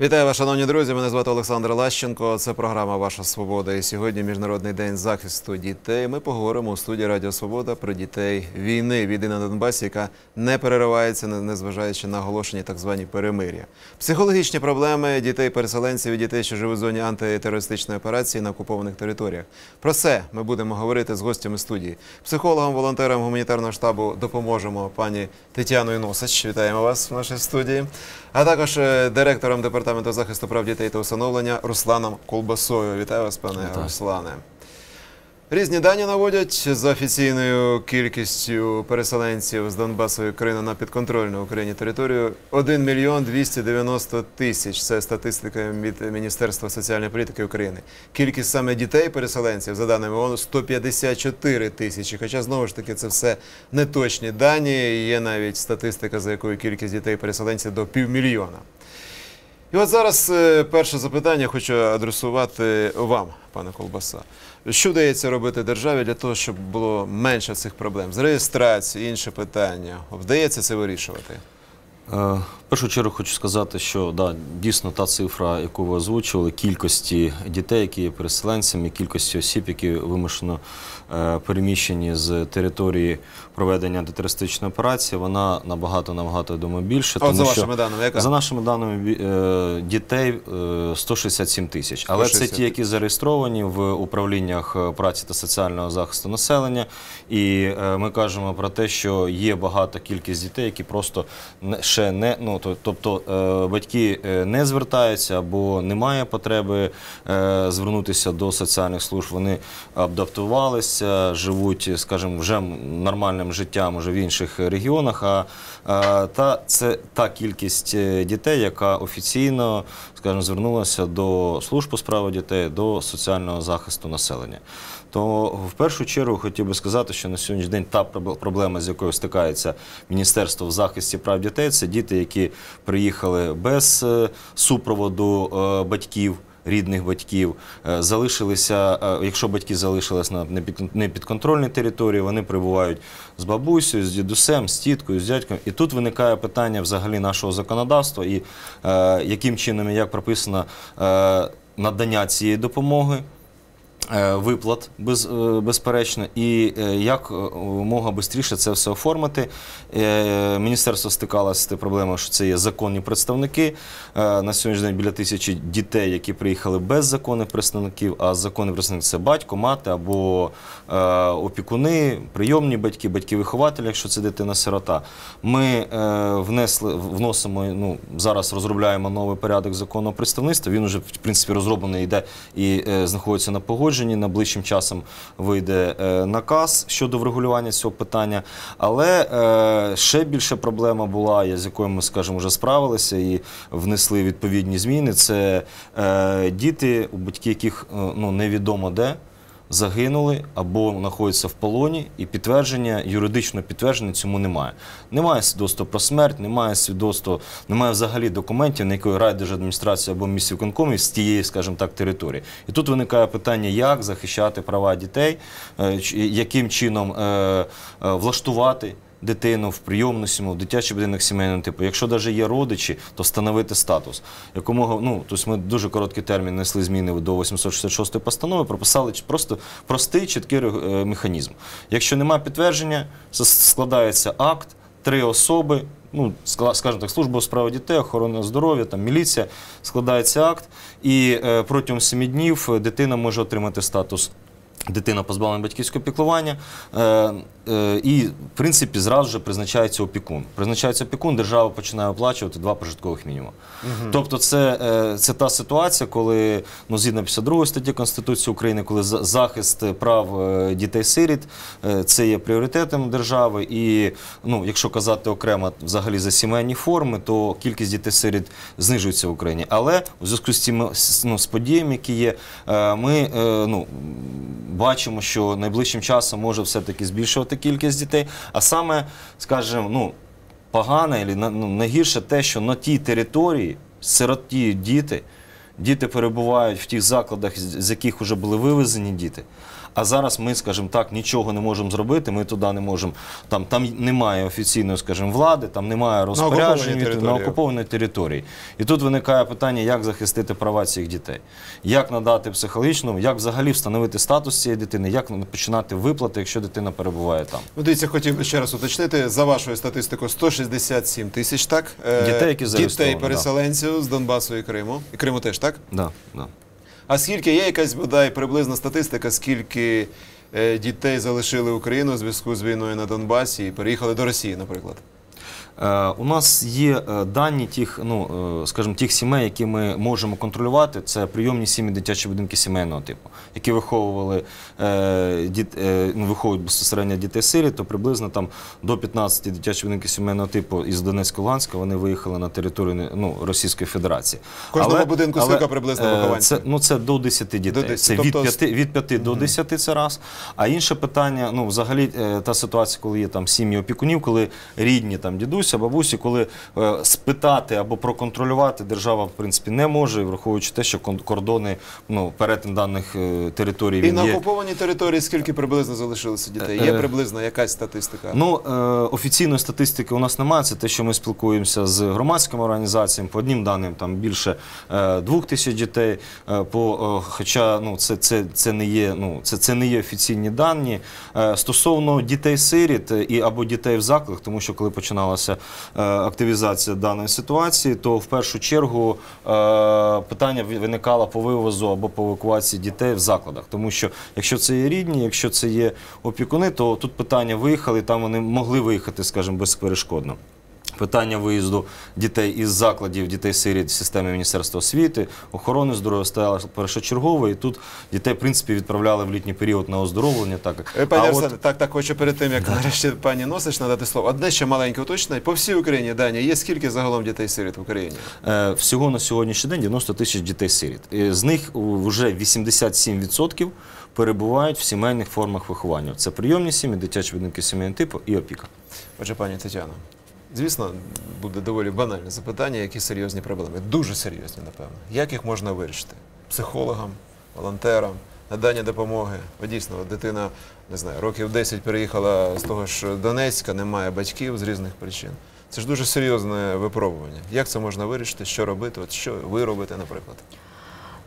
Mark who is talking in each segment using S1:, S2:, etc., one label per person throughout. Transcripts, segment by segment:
S1: Вітаю вас, шановні друзі. Мене звати Олександр Лащенко. Це програма Ваша Свобода. І сьогодні Міжнародний день захисту дітей. Ми поговоримо у студії Радіо Свобода про дітей війни, війни на Донбасі, яка не переривається, незважаючи на оголошені так звані перемир'я. Психологічні проблеми дітей-переселенців і дітей, що живуть в зоні антитерористичної операції на окупованих територіях. Про це ми будемо говорити з гостями студії. Психологом, волонтером гуманітарного штабу допоможемо пані Тетяною Носач. Вітаємо вас в нашій студії. А також е, директором департаменту захисту прав дітей та усиновлення Русланом Колбасою. Вітаю вас, пане
S2: Вітаю.
S1: Руслане. Різні дані наводять за офіційною кількістю переселенців з Донбасу і України на підконтрольну Україні територію 1 мільйон 290 тисяч. Це статистика від Міністерства соціальної політики України. Кількість саме дітей-переселенців, за даними ООН, 154 тисячі. Хоча знову ж таки це все неточні дані. Є навіть статистика, за якою кількість дітей-переселенців до півмільйона. І от зараз е, перше запитання хочу адресувати вам, пане Колбаса. Що вдається робити державі для того, щоб було менше цих проблем з реєстрацією, інше питання? Вдається це вирішувати?
S2: Е, В першу чергу хочу сказати, що да, дійсно та цифра, яку ви озвучували, кількості дітей, які є переселенцями, кількості осіб, які вимушено е, переміщені з території проведення антитерористичної операції, вона набагато набагато я думаю, більше.
S1: От за
S2: що-
S1: вашими даними, яка?
S2: За нашими даними е, дітей е, 167 тисяч. Але це ті, які зареєстровані в управліннях е, праці та соціального захисту населення. І ми кажемо про те, що є багата кількість дітей, які просто не- ще не ну тобто е, батьки е, не звертаються або немає потреби е, звернутися до соціальних служб. Вони адаптувалися, живуть, скажімо, вже нормальним життям уже в інших регіонах. А та це та кількість дітей, яка офіційно, скажімо, звернулася до служб у справах дітей, до соціального захисту населення. То в першу чергу хотів би сказати, що на сьогоднішній день та проб- проблема, з якою стикається Міністерство в захисті прав дітей, це діти, які приїхали без е, супроводу е, батьків. Рідних батьків е, залишилися, е, якщо батьки залишились на непід- непідконтрольній території, вони прибувають з бабусею, з дідусем, з тіткою, з дядьком. І тут виникає питання взагалі нашого законодавства і е, яким чином і як прописано надання цієї допомоги. Е, Виплат без, е, безперечно, і е, як мога швидше це все оформити. Міністерство стикалося з тією проблемою, що це є законні представники. На сьогоднішній день біля тисячі дітей, які приїхали без законних представників, а законний представник це батько, мати або опікуни, прийомні батьки, батьки-вихователі, якщо це дитина-сирота. Ми внесли, вносимо, ну, зараз розробляємо новий порядок законного представництва. Він вже, в принципі, розроблений йде і знаходиться на погодженні. Найближчим часом вийде е, наказ щодо врегулювання цього питання. Але е, ще більша проблема була, з якою ми, скажімо, вже справилися і внесли відповідні зміни. Це е, діти, у батьки яких ну, невідомо де загинули або знаходяться в полоні, і підтвердження, юридичного підтвердження цьому немає. Немає свідоцтва про смерть, немає свідоцтва, немає взагалі документів, на якої райдержадміністрація або місцевиконкомів з тієї, скажімо так, території. І тут виникає питання, як захищати права дітей, е, яким чином е, е, влаштувати. Дитину в прийомну сім'ю, в дитячий будинок сімейного типу. Якщо навіть є родичі, то встановити статус. Якомога, ну, тобто ми дуже короткий термін несли зміни до 866 постанови, прописали просто простий, чіткий е, механізм. Якщо немає підтвердження, складається акт, три особи, ну, скажімо так, служба у справах дітей, охорона здоров'я, там, міліція, складається акт, і е, протягом семи днів е, дитина може отримати статус. Дитина позбавлена батьківського піклування, е, е, і в принципі зразу ж призначається опікун. Призначається опікун, держава починає оплачувати два прожиткових мінімуми. Тобто, це, е, це та ситуація, коли ну, згідно 52 статті Конституції України, коли за- захист прав е, дітей-сиріт е, це є пріоритетом держави. І ну, якщо казати окремо взагалі за сімейні форми, то кількість дітей-сиріт знижується в Україні. Але у зв'язку з цими ну, з подіями, які є, е, ми ну, бачимо, що найближчим часом може все-таки збільшувати кількість дітей. А саме, скажімо, ну, погане, ну, найгірше те, що на тій території сиротіють діти. Діти перебувають в тих закладах, з яких вже були вивезені діти. А зараз ми, скажімо так, нічого не можемо зробити. Ми туди не можемо. Там, там немає офіційної, скажімо, влади, там немає розпоряджень на окупованій території. І тут виникає питання, як захистити права цих дітей, як надати психологічну, як взагалі встановити статус цієї дитини, як починати виплати, якщо дитина перебуває там.
S1: Ну, дивіться, хотів би ще раз уточнити. За вашою статистикою, 167 тисяч, так? Е,
S2: Дітей, які
S1: Дітей переселенців з Донбасу і Криму. І Криму теж, так?
S2: Да, да.
S1: А скільки є якась бодай приблизна статистика, скільки е, дітей залишили Україну в зв'язку з війною на Донбасі і переїхали до Росії, наприклад?
S2: Е, У нас є е, дані тих, ну е, скажімо, тих сімей, які ми можемо контролювати. Це прийомні сім'ї дитячі будинки сімейного типу, які виховували ну, виховують безпосередньо дітей сирі, то приблизно там до 15 дитячих будинків сімейного типу із Донецька Луганська вони виїхали на територію ну, Російської Федерації.
S1: Кожному будинку скільки приблизно вихованців?
S2: Це, ну, це до 10 дітей.
S1: До 10.
S2: Це від
S1: Тобто
S2: 5, від 5 до 10 це раз. А інше питання, ну взагалі та ситуація, коли є там сім'ї опікунів, коли рідні там дідуся, бабусі, коли е, спитати або проконтролювати держава в принципі не може, враховуючи те, що кордони, ну перетин даних е, територій
S1: І на
S2: є.
S1: окупованій території скільки приблизно залишилося дітей? Є
S2: Е,
S1: приблизно якась статистика?
S2: Ну, е, офіційної статистики у нас немає. Це те, що ми спілкуємося з громадськими організаціями. По одним даним там більше е, двох тисяч дітей. Е, по, е, хоча ну, це, це, це, не є, ну, це, це не є офіційні дані. Е, стосовно дітей-сиріт е, і або дітей в закладах, тому що коли починалася е, активізація даної ситуації, то в першу чергу е, питання ви- виникало по вивозу або по евакуації дітей в закладах. Тому що якщо це є рідні, якщо це є опікуни, то тут питання виїхали, там вони могли виїхати, скажімо, безперешкодно. Питання виїзду дітей із закладів дітей сиріт в системі Міністерства освіти, охорони здоров'я стояло першочергово, і тут дітей, в принципі, відправляли в літній період на оздоровлення. Так
S1: Е, Пані
S2: А
S1: Арсене,
S2: от-
S1: так, так хочу перед тим, як нарешті пані Носич надати слово. Одне ще маленьке уточнення. По всій Україні, Даня, є скільки загалом дітей-сиріт в Україні?
S2: Е, Всього на сьогоднішній день 90 тисяч дітей-сиріт. Е, З них вже 87% перебувають в сімейних формах виховання. Це прийомні сім'ї, дитячі будинки сімейного типу і опіка.
S1: Отже, пані Тетяно, звісно, буде доволі банальне запитання, які серйозні проблеми. Дуже серйозні, напевно. Як їх можна вирішити? Психологам, волонтерам, надання допомоги. Бо дійсно, дитина, не знаю, років 10 переїхала з того ж Донецька, немає батьків з різних причин. Це ж дуже серйозне випробування. Як це можна вирішити? Що робити? От що ви робите, наприклад?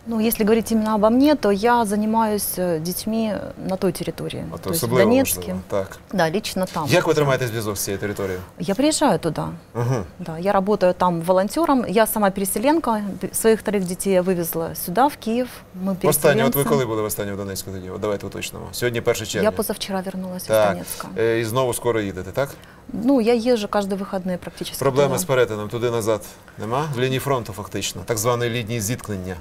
S3: Ну, если говорить именно обо мне, то я занимаюсь э, детьми на той территории.
S1: От
S3: то есть в
S1: особливо
S3: Донецке.
S1: важливо. Так.
S3: Да, лично там.
S1: Як ви тримаєте зв'язок з цією територією?
S3: Я приезжаю туда.
S1: Угу.
S3: Да, я работаю там волонтером. Я сама переселенка. Своих вторых детей я вывезла сюда, в Киев. Мы
S1: Останнє, от ви
S3: переселенцы.
S1: коли були в останнє в Донецьку тоді? От давайте уточнимо. Сьогодні 1 червня.
S3: Я позавчера вернулась из
S1: Так.
S3: Донецка.
S1: Е, І знову скоро їдете, так?
S3: Ну, я езжу каждые выходные практически.
S1: Проблеми
S3: туда.
S1: з перетином туди-назад нема? В лінії фронту фактично, так званої лінії зіткнення.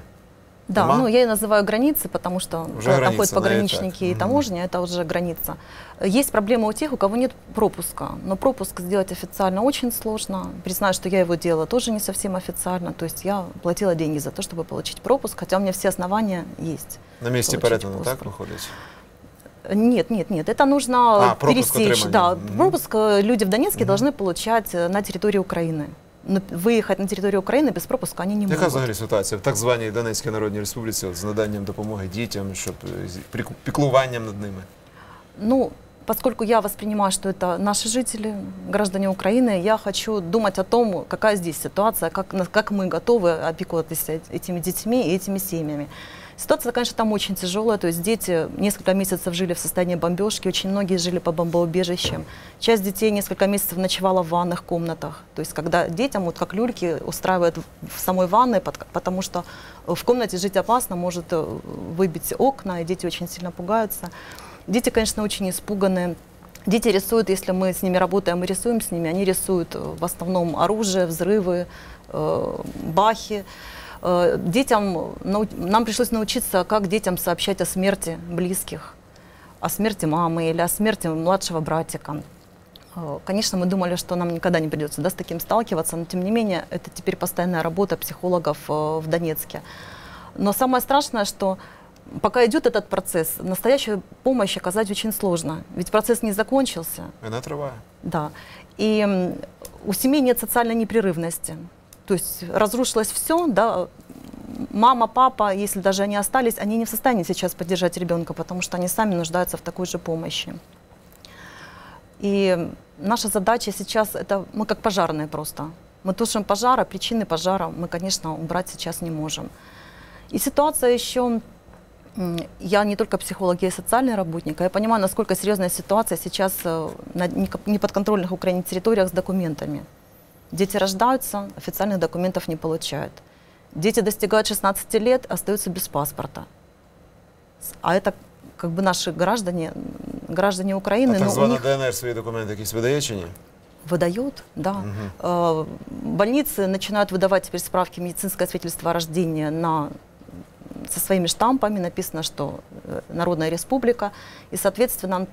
S3: Да,
S1: Нема?
S3: ну я и называю границы, потому что
S1: Уже
S3: там
S1: граница,
S3: ходят
S1: на
S3: пограничники и таможня, это уже граница. Есть проблема у тех, у кого нет пропуска. Но пропуск сделать официально очень сложно. Признаю, что я его делала тоже не совсем официально. То есть я платила деньги за то, чтобы получить пропуск, хотя у меня все основания есть.
S1: На перетину,
S3: пропуск.
S1: так виходить?
S3: Нет, нет, нет. Это нужно
S1: А,
S3: пересечь. Да.
S1: Мгм.
S3: пропуск э, люди в Донецке
S1: Мгм.
S3: должны получать э, на территории Украины. Но выехать на территорию Украины без пропуска они не
S1: Яка
S3: могут.
S1: взагалі ситуація в так званій Донецькій Народній Республіці от, з наданням допомоги дітям, щоб е, з піку- піклуванням над ними?
S3: Ну, поскольку я воспринимаю, что это наши жители, граждане Украины, я хочу думать о том, какая здесь ситуация, как, на- как мы готовы опекуваться этими детьми и этими семьями. Ситуация, конечно, там очень тяжелая. То есть дети несколько месяцев жили в состоянии бомбежки, очень многие жили по бомбоубежищам. Часть детей несколько месяцев ночевала в ванных комнатах. То есть когда детям, вот как люльки, устраивают в- самой ванной, пот- потому что в комнате жить опасно, может э, выбить окна, и дети очень сильно пугаются. Дети, конечно, очень испуганы. Дети рисуют, если мы с ними работаем и рисуем с ними, они рисуют э, в основном оружие, взрывы, э, бахи. Э, Детям, нам пришлось научиться, как детям сообщать о смерти близких, о смерти мамы или о смерти младшего братика. Э, Конечно, мы думали, что нам никогда не придется да, с таким сталкиваться, но тем не менее это теперь постоянная работа психологов э, в Донецке. Но самое страшное, что пока идет этот процесс, настоящую помощь оказать очень сложно. Ведь процесс не закончился.
S1: Війна триває.
S3: Да. И у семей нет социальной непрерывности. То есть разрушилось все, да, мама, папа, если даже они остались, они не в состоянии сейчас поддержать ребенка, потому что они сами нуждаются в такой же помощи. И наша задача сейчас это мы как пожарные просто. Мы тушим пожар, а причины пожара мы, конечно, убрать сейчас не можем. И ситуация еще я не только психолог, я и социальный работник. а Я понимаю, насколько серьезная ситуация сейчас э, на неподконтрольных Украине территориях с документами. Дети рождаются, официальных документов не получают. Дети достигают 16 лет, остаются без паспорта. С- А это как бы наши граждане, м, граждане Украины,
S1: А так
S3: но у
S1: звана
S3: них
S1: ДНР свої документи якісь видає чи ні?
S3: выдают, да. Э, Больницы начинают выдавать теперь справки медицинское свидетельство о рождении на со своими штампами написано, что э, Народная Республика, и, соответственно, э,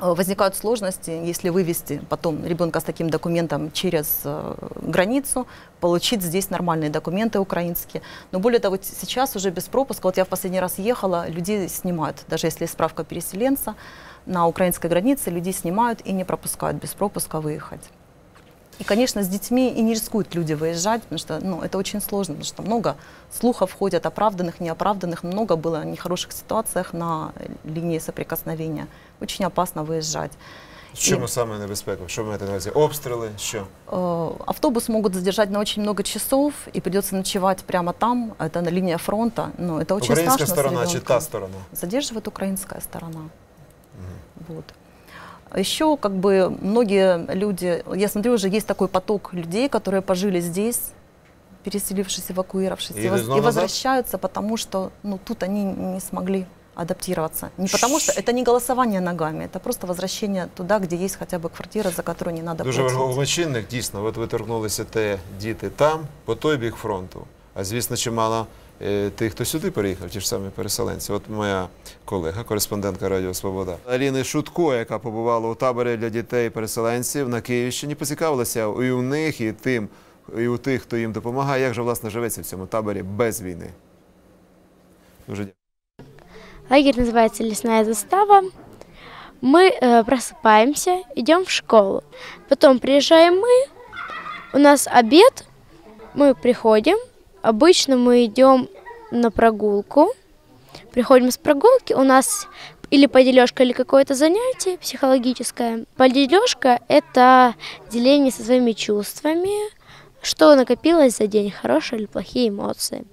S3: возникают сложности, если вывести потом ребенка с таким документом через э, границу, получить здесь нормальные документы украинские. Но более того, сейчас уже без пропуска, вот я в последний раз ехала, людей снимают, даже если справка переселенца, на украинской границе людей снимают и не пропускают без пропуска выехать. И, конечно, с детьми и не рискуют люди выезжать, потому что ну, это очень сложно, потому что много слухов ходят, оправданных, неоправданных, много было нехороших ситуациях на линии соприкосновения. Очень опасно выезжать.
S1: В чому саме небезпека? Що ви маєте на увазі? Обстріли? Що?
S3: Э, Автобус могут задержать на очень много часов, и придется ночевать прямо там, это на линии фронта. Ну, это очень
S1: Українська
S3: страшно с
S1: сторона чи
S3: ребенком.
S1: та сторона?
S3: задерживает украинская сторона. Вот. А Еще как бы многие люди, я смотрю, уже есть такой поток людей, которые пожили здесь, переселившись, эвакуировавшись,
S1: И
S3: и, воз-
S1: снова
S3: и
S1: назад?
S3: возвращаются, потому что ну, тут они не смогли адаптироваться. Не потому что это не голосование ногами, это просто возвращение туда, где есть хотя бы квартира, за которую не надо
S1: Дуже
S3: платить.
S1: важливий чинник, дійсно. От ви торкнулися те діти там, по той бік фронту. А звісно, чимало е, тих, хто сюди переїхав, ті ж самі переселенці. От моя колега, кореспондентка Радіо Свобода. Аліни Шутко, яка побувала у таборі для дітей-переселенців на Київщині, поцікавилася і у них, і тим, і у тих, хто їм допомагає, як же власне живеться в цьому таборі без війни. Дуже дякую.
S4: Лагерь называется «Лесная застава». Мы э, просыпаемся, идем в школу. Потом приезжаем мы, у нас обед, мы приходим. Обычно мы идем на прогулку. Приходим с прогулки, у нас или подележка, или какое-то занятие психологическое. Подележка – это деление со своими чувствами, что накопилось за день, хорошие или плохие эмоции.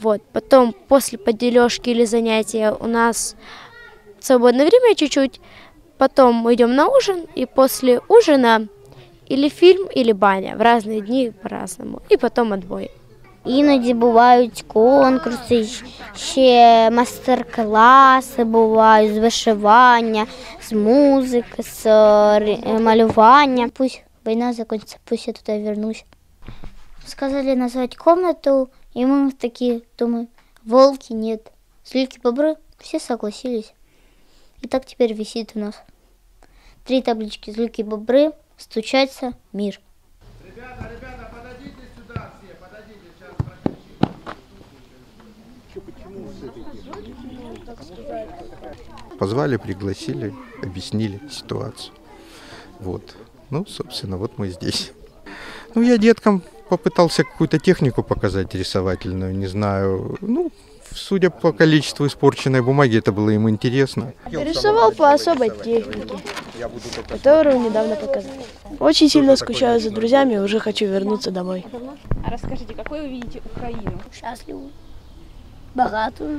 S4: Вот. Потом после подележки или занятия у нас свободное время чуть-чуть. Потом мы идем на ужин, и после ужина или фильм, или баня. В разные дни по-разному. І потім отбой.
S5: Іноді бувають конкурси, ще мастер-класи бувають з вишивання, з музики, з е, ри- малювання. Пусть війна закончится, пусть я туда вернусь. Сказали назвать комнату, и мы такие думаем, волки нет. Злюки-бобры, все согласились. И так теперь висит у нас. Три таблички злюки-бобры, стучаться, мир.
S6: Позвали, пригласили, объяснили ситуацию. Вот. Ну, собственно, вот мы здесь. Ну, я деткам попытался какую-то технику показать рисовательную, не знаю. Ну, судя по количеству испорченной бумаги, это было им интересно.
S7: Рисовал по особой технике, которую недавно показали. Очень сильно скучаю за друзьями, уже хочу вернуться домой.
S8: А расскажите, какой вы видите Украину?
S5: Счастливу, богатую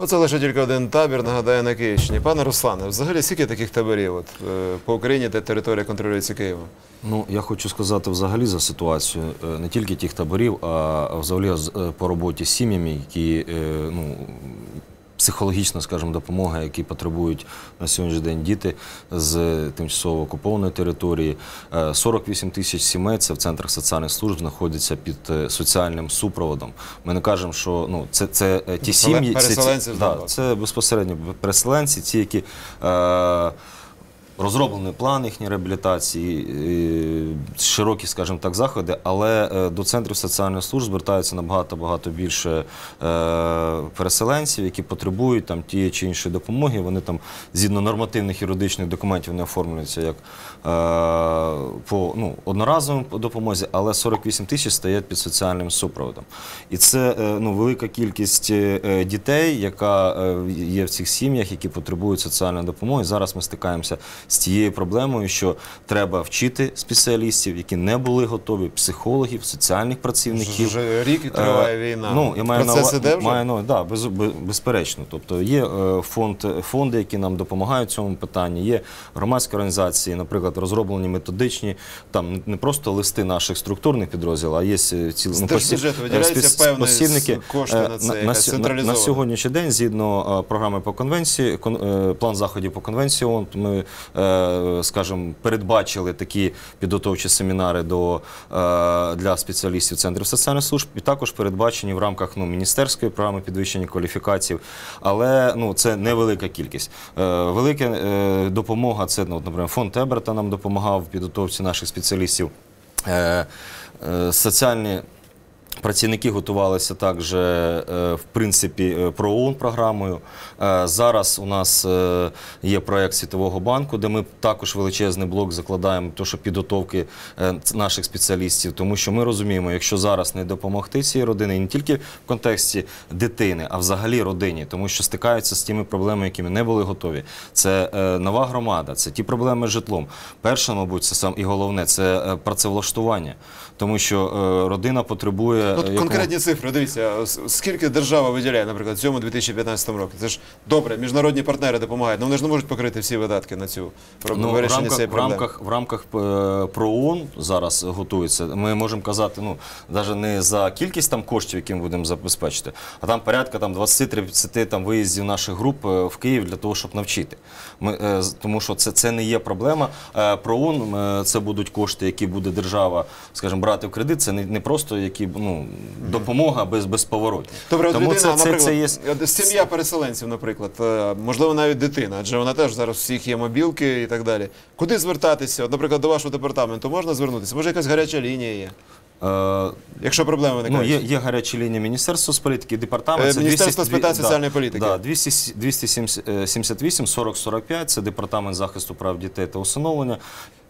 S1: Оце лише тільки один табір, нагадаю, на Київщині. Пане Руслане, взагалі скільки таких таборів от, е, по Україні, де територія контролюється Києвом?
S2: Ну, я хочу сказати взагалі за ситуацію е, не тільки тих таборів, а взагалі е, по роботі з сім'ями, які ну, психологічна, скажімо, допомога, які потребують на сьогоднішній день діти з тимчасово окупованої території. Е, 48 тисяч сімей це в центрах соціальних служб знаходяться під е, соціальним супроводом. Ми не кажемо, що ну, це, це е, ті сім'ї, це,
S1: переселенці з
S2: да, це безпосередньо переселенці, ті, які. Е, Розроблений план їхньої реабілітації, е, широкі, скажімо так, заходи, але е, до центрів соціальних служб звертаються набагато багато більше е, переселенців, які потребують там тієї чи іншої допомоги. Вони там згідно нормативних юридичних документів не оформлюються як по ну, одноразовій допомозі, але 48 тисяч стоять під соціальним супроводом. І це ну, велика кількість дітей, яка є в цих сім'ях, які потребують соціальної допомоги. Зараз ми стикаємося з тією проблемою, що треба вчити спеціалістів, які не були готові, психологів, соціальних працівників.
S1: Вже рік і триває
S2: Е,
S1: війна.
S2: Ну, я маю на
S1: Процес
S2: ува-
S1: іде вже?
S2: маю на- да, без, без- безперечно. Тобто є е, фонд, фонди, які нам допомагають в цьому питанні, є громадські організації, наприклад, розроблені методичні, там не просто листи наших структурних підрозділів, а є е,
S1: З держбюджету
S2: е,
S1: виділяється
S2: спец- посібники.
S1: кошти на це,
S2: на, на, на, на сьогоднішній день, згідно програми по конвенції, кон- план заходів по конвенції ООН, ми, скажімо, передбачили такі підготовчі семінари до, е, для спеціалістів центрів соціальних служб, і також передбачені в рамках ну, міністерської програми підвищення кваліфікацій. Але ну, це невелика кількість. Е, велика е, допомога це, ну, наприклад, фонд Теберта нам допомагав в підготовці наших спеціалістів. Е, е, соціальні Працівники готувалися також, е, в принципі, е, про ООН програмою. Е, Зараз у нас є проєкт Світового банку, де ми також величезний блок закладаємо то, що підготовки наших спеціалістів, тому що ми розуміємо, якщо зараз не допомогти цій родині, не тільки в контексті дитини, а взагалі родині, тому що стикаються з тими проблемами, якими не були готові. Це нова громада, це ті проблеми з житлом. Перше, мабуть, це сам і головне це працевлаштування, тому що родина потребує
S1: Ну, От
S2: якого-
S1: конкретні цифри, дивіться, скільки держава виділяє, наприклад, в цьому 2015 році. Це ж добре, міжнародні партнери допомагають, але вони ж не можуть покрити всі видатки на цю
S2: Ну, в
S1: вирішення
S2: рамках,
S1: цієї
S2: в рамках, в рамках е, про ООН зараз готується. Ми можемо казати, ну навіть не за кількість там коштів, які ми будемо забезпечити, а там порядка там 20-30 там виїздів наших груп е, в Київ для того, щоб навчити. Ми е, тому що це, це не є проблема. Про ООН е, це будуть кошти, які буде держава, скажімо, брати в кредит. Це не, не просто які ну допомога без безповоротня.
S1: Добре, от
S2: Тому
S1: людина,
S2: це, це,
S1: наприклад,
S2: це є
S1: сім'я переселенців, наприклад, е, можливо, навіть дитина, адже вона теж зараз всіх є мобілки і так далі. Куди звертатися? От, наприклад, до вашого департаменту можна звернутися? Може, якась гаряча лінія є?
S2: е,
S1: Якщо проблеми
S2: Ну, є, є гарячі лінії Міністерства соцполітики, департамент.
S1: Е, Міністерство з питань соціальної політики.
S2: Да, 200 278 40 45 це департамент захисту прав дітей та усиновлення.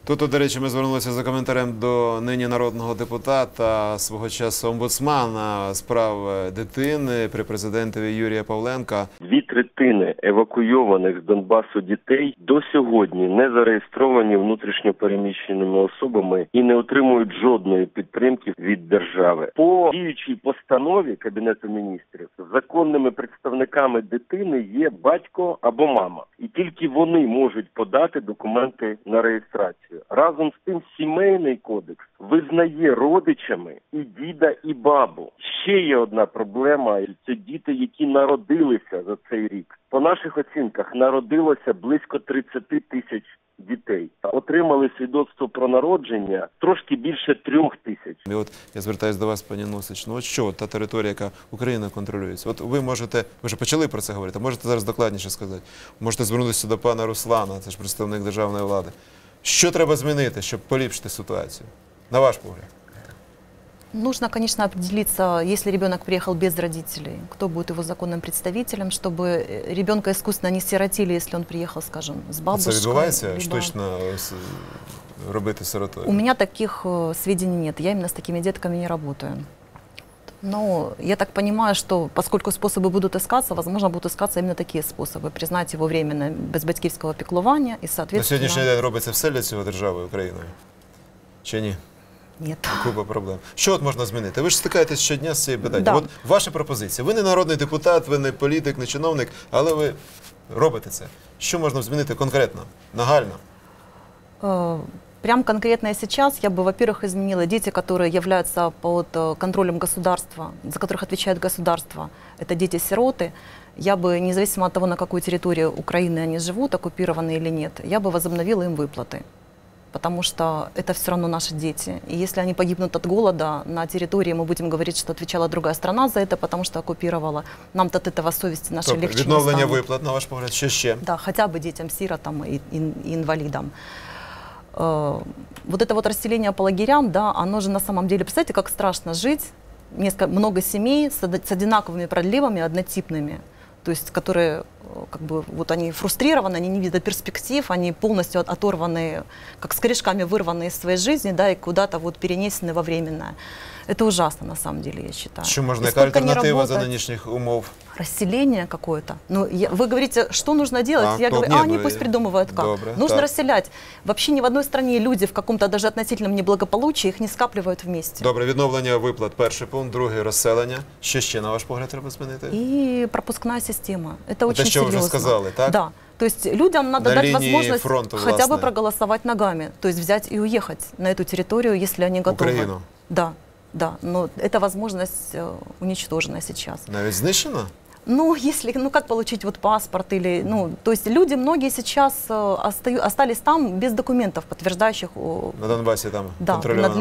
S1: Тут, до речі, ми звернулися за коментарем до нині народного депутата, свого часу омбудсмана з прав е, дитини при президентові Юрія Павленка.
S9: Дві третини евакуйованих з Донбасу дітей до сьогодні не зареєстровані внутрішньо переміщеними особами і не отримують жодної підтримки від держави. По діючій постанові Кабінету міністрів законними представниками дитини є батько або мама, і тільки вони можуть подати документи на реєстрацію. Разом з тим, сімейний кодекс визнає родичами і діда, і бабу. Ще є одна проблема: це діти, які народилися за цей рік. По наших оцінках народилося близько 30 тисяч дітей. Отримали свідоцтво про народження трошки більше трьох тисяч.
S1: І от я звертаюся до вас, пані Носич. Ну от що та територія, яка Україна контролюється? От ви можете, ви вже почали про це говорити, можете зараз докладніше сказати. Можете звернутися до пана Руслана, це ж представник державної влади. Що треба змінити, щоб поліпшити ситуацію? На ваш погляд?
S3: Нужно, конечно, определиться, если ребенок приехал без родителей, кто будет его законным представителем, чтобы э, ребенка искусственно не сиротили, если он приехал, скажем, с бабушкой.
S1: це відбувається
S3: либо-
S1: штучно ось, робити сиротою?
S3: У меня таких э, сведений нет. Я именно с такими детками не работаю. Но я так понимаю, что поскольку способы будут искаться, возможно, будут искаться именно такие способы. Признать его временно без батьківського піклування і,
S1: На
S3: соответственно...
S1: сьогоднішній день робиться все для цього державою Україною? Чи ні?
S3: Нет.
S1: Купа проблем. Що от можна змінити? Ви ж стикаєтесь щодня з цією питанням.
S3: Да.
S1: От ваша пропозиція. Ви не народний депутат, ви не політик, не чиновник, але ви робите це. Що можна змінити конкретно, нагально?
S3: Э, Прям конкретно сейчас я бы, во-первых, изменила дети, которые являются под э, контролем государства, за которых отвечает государство. Это дети-сироты. Я бы, независимо от того, на какой территории Украины они живут, оккупированные или нет, я бы возобновила им выплаты. потому что это все равно наши дети. И если они погибнут от голода на территории, мы будем говорить, что отвечала другая страна за это, потому что оккупировала. Нам-то от этого совести
S1: Тобто
S3: легче не
S1: відновлення
S3: станет.
S1: виплат, на ваш погляд, що ще?
S3: Да, хотя бы детям, сиротам и, и- и инвалидам. Э, Вот это вот расселение по лагерям, да, оно же на самом деле, представьте, как страшно жить, несколько, много семей с, с одинаковыми продлевами, однотипными, то есть которые, э, как бы, вот они фрустрированы, они не видят перспектив, они полностью от- оторваны, как с корешками вырваны из своей жизни, да, и куда-то вот перенесены во временное. Это ужасно, на самом деле, я считаю.
S1: Що можна,
S3: И
S1: яка
S3: сколько не
S1: альтернатива за
S3: работать,
S1: нинішніх умов?
S3: Расселение какое-то. Ну, я- вы говорите, что нужно делать?
S1: А,
S3: я
S1: ну,
S3: говорю,
S1: нет,
S3: а они
S1: ну,
S3: пусть
S1: я-
S3: придумывают как.
S1: Добре,
S3: нужно
S1: так.
S3: расселять. Вообще ни в одной стране люди в каком-то даже относительном неблагополучии их не скапливают вместе.
S1: Добре, відновлення виплат перший пункт, другий розселення. Що ще, на ваш погляд, треба змінити?
S3: И пропускная система. Это очень
S1: те, що ви вже
S3: серьезно.
S1: сказали, так?
S3: Да. То есть людям надо
S1: На
S3: дать
S1: линии
S3: возможность
S1: фронта,
S3: хотя
S1: властно.
S3: бы проголосовать ногами, то есть взять и уехать на эту территорию, если они готовы.
S1: Украину?
S3: Да, да. Но эта возможность э, уничтожена сейчас.
S1: Навіть знищено?
S3: Ну, если, ну как получить вот паспорт или, ну, то есть люди многие сейчас э, остаю- остались там без документов, подтверждающих
S1: На Донбасі там
S3: да,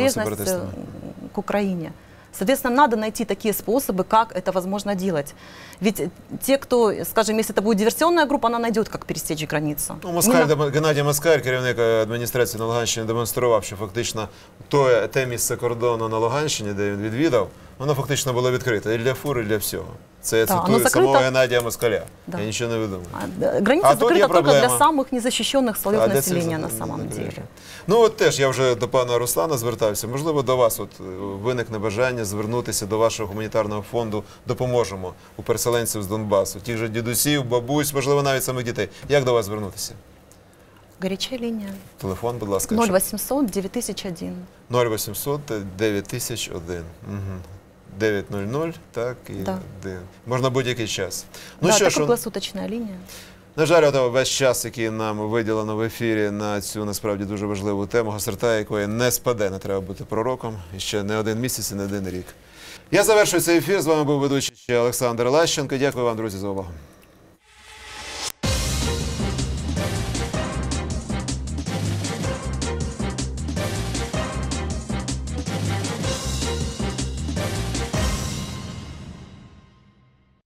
S1: сепаратистами.
S3: э, к Украине. Соответственно, надо найти такие способы, как это возможно делать. Ведь те, кто, скажем, если это будет диверсионная группа, она найдет, как пересечь границу.
S1: Ну, Москаль,
S3: Именно-
S1: Дем- Геннадій Москаль, керівник е, адміністрації на Луганщині, демонстрував, що фактично те, те місце кордону на Луганщині, де він відвідав, воно фактично було відкрите і для фур, і для всього. Це я
S3: Так,
S1: цитую
S3: воно
S1: самого
S3: закрито.
S1: Геннадія Москаля.
S3: Да.
S1: Я нічого не видумав.
S3: А, да, Граница
S1: А тут
S3: закрыта
S1: є
S3: только для
S1: проблема.
S3: самых незащищенных слоев
S1: А де це
S3: населения
S1: за-
S3: на самом
S1: закриє?
S3: деле.
S1: Ну от теж я вже до пана Руслана звертався. Можливо, до вас от е, виникне бажання звернутися до вашого гуманітарного фонду Допоможемо у переселенців з Донбасу, тих же дідусів, бабусь, можливо, навіть самих дітей. Як до вас звернутися?
S3: Горячая линия.
S1: Телефон, будь ласка.
S3: 0800 9001.
S1: 0800 9001. Угу. 900, так, і
S3: Да.
S1: Можна будь-який час. Ну
S3: да,
S1: що ж,
S3: круглосуточная лінія.
S1: на жаль, ото весь час, який нам виділено в ефірі на цю насправді дуже важливу тему, гасерта, якої не спаде, не треба бути пророком і ще не один місяць і не один рік. Я завершую цей ефір. З вами був ведучий ще Олександр Лащенко. Дякую вам, друзі, за увагу.